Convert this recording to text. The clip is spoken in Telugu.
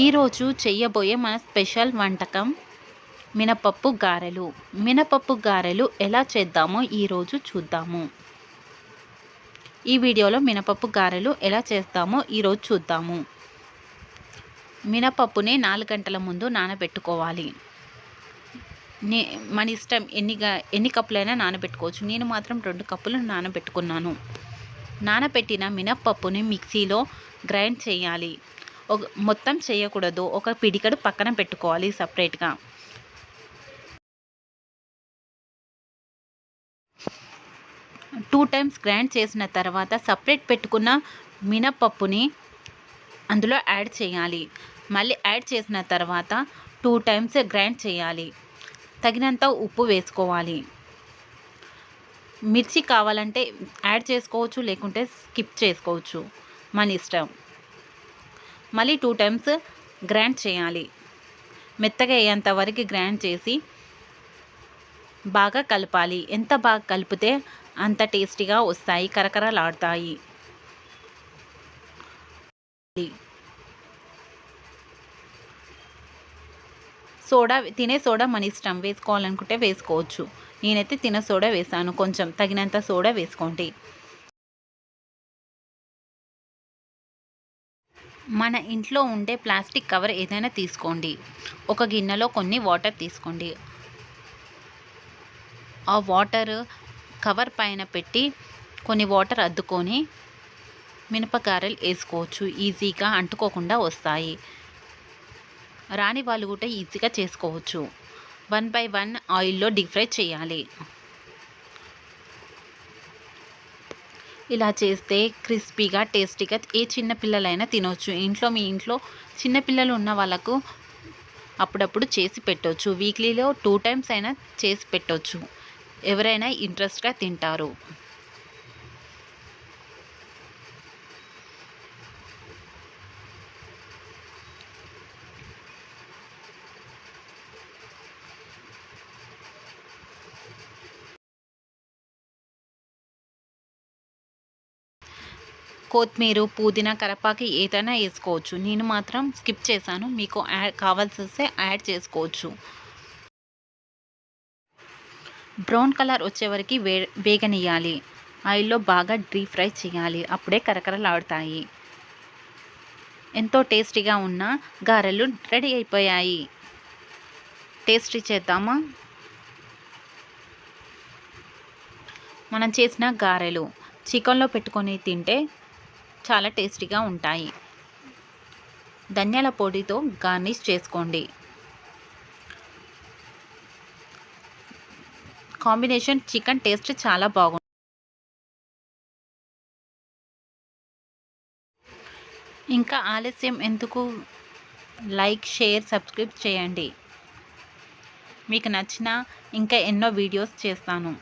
ఈరోజు చెయ్యబోయే మన స్పెషల్ వంటకం మినపప్పు గారెలు. మినపప్పు గారెలు ఎలా చేద్దామో ఈరోజు చూద్దాము. ఈ వీడియోలో మినపప్పు గారెలు ఎలా చేస్తామో ఈరోజు చూద్దాము. మినపప్పుని నాలుగు గంటల ముందు నానబెట్టుకోవాలి. నే మన ఇష్టం ఎన్ని ఎన్ని కప్పులైనా నానబెట్టుకోవచ్చు. నేను మాత్రం రెండు కప్పులు నానబెట్టుకున్నాను. నానబెట్టిన మినప్పప్పుని మిక్సీలో గ్రైండ్ చేయాలి. మొత్తం చేయకూడదు. ఒక పిడికడు పక్కన పెట్టుకోవాలి సపరేట్గా టూ టైమ్స్ గ్రైండ్ చేసిన తర్వాత సపరేట్ పెట్టుకున్న మినపప్పుని అందులో యాడ్ చేయాలి. మళ్ళీ యాడ్ చేసిన తర్వాత టూ టైమ్స్ గ్రైండ్ చేయాలి. తగినంత ఉప్పు వేసుకోవాలి. మిర్చి కావాలంటే యాడ్ చేసుకోవచ్చు లేకుంటే స్కిప్ చేసుకోవచ్చు. మన ఇష్టం. మళ్ళీ టూ టైమ్స్ గ్రైండ్ చేయాలి. మెత్తగా అయ్యేంత వరకు గ్రైండ్ చేసి బాగా కలపాలి. ఎంత బాగా కలిపితే అంత టేస్టీగా వస్తాయి కరకరలాడతాయి. సోడా తినే సోడా మన ఇష్టం. వేసుకోవాలనుకుంటే వేసుకోవచ్చు. నేనైతే తినే సోడా వేసాను. కొంచెం తగినంత సోడా వేసుకోండి. మన ఇంట్లో ఉండే ప్లాస్టిక్ కవర్ ఏదైనా తీసుకోండి. ఒక గిన్నెలో కొన్ని వాటర్ తీసుకోండి. ఆ వాటర్ కవర్ పైన పెట్టి కొన్ని వాటర్ అద్దుకొని మినపగారెలు వేసుకోవచ్చు. ఈజీగా అంటుకోకుండా వస్తాయి. రాని వాళ్ళు కూడా ఈజీగా చేసుకోవచ్చు. వన్ బై వన్ ఆయిల్లో డీప్ ఫ్రై చేయాలి. ఇలా చేస్తే క్రిస్పీగా టేస్టీగా ఏ చిన్న పిల్లలైనా తినవచ్చు ఇంట్లో మీ ఇంట్లో చిన్నపిల్లలు ఉన్న వాళ్ళకు అప్పుడప్పుడు చేసి పెట్టవచ్చు వీక్లీలో టూ టైమ్స్ అయినా చేసి పెట్టవచ్చు ఎవరైనా ఇంట్రెస్ట్గా తింటారు. కొత్తిమీర పుదీనా కరపాకి ఏదైనా వేసుకోవచ్చు. నేను మాత్రం స్కిప్ చేశాను. మీకు యాడ్ కావాల్సి వస్తే యాడ్ చేసుకోవచ్చు. బ్రౌన్ కలర్ వచ్చే వరకు వే వేగనియాలి ఆయిల్లో బాగా డీప్ ఫ్రై చేయాలి. అప్పుడే కరకరలాడుతాయి. ఎంతో టేస్టీగా ఉన్న గారెలు రెడీ అయిపోయాయి. టేస్టీ చేద్దామా? మనం చేసిన గారెలు చికెన్లో పెట్టుకొని తింటే చాలా టేస్టీగా ఉంటాయి. ధనియాల పొడితో గార్నిష్ చేసుకోండి. కాంబినేషన్ చికెన్ టేస్ట్ చాలా బాగుంది ఇంకా ఆలస్యం ఎందుకు? లైక్ షేర్ సబ్స్క్రైబ్ చేయండి. మీకు నచ్చిన ఇంకా ఎన్నో వీడియోస్ చేస్తాను.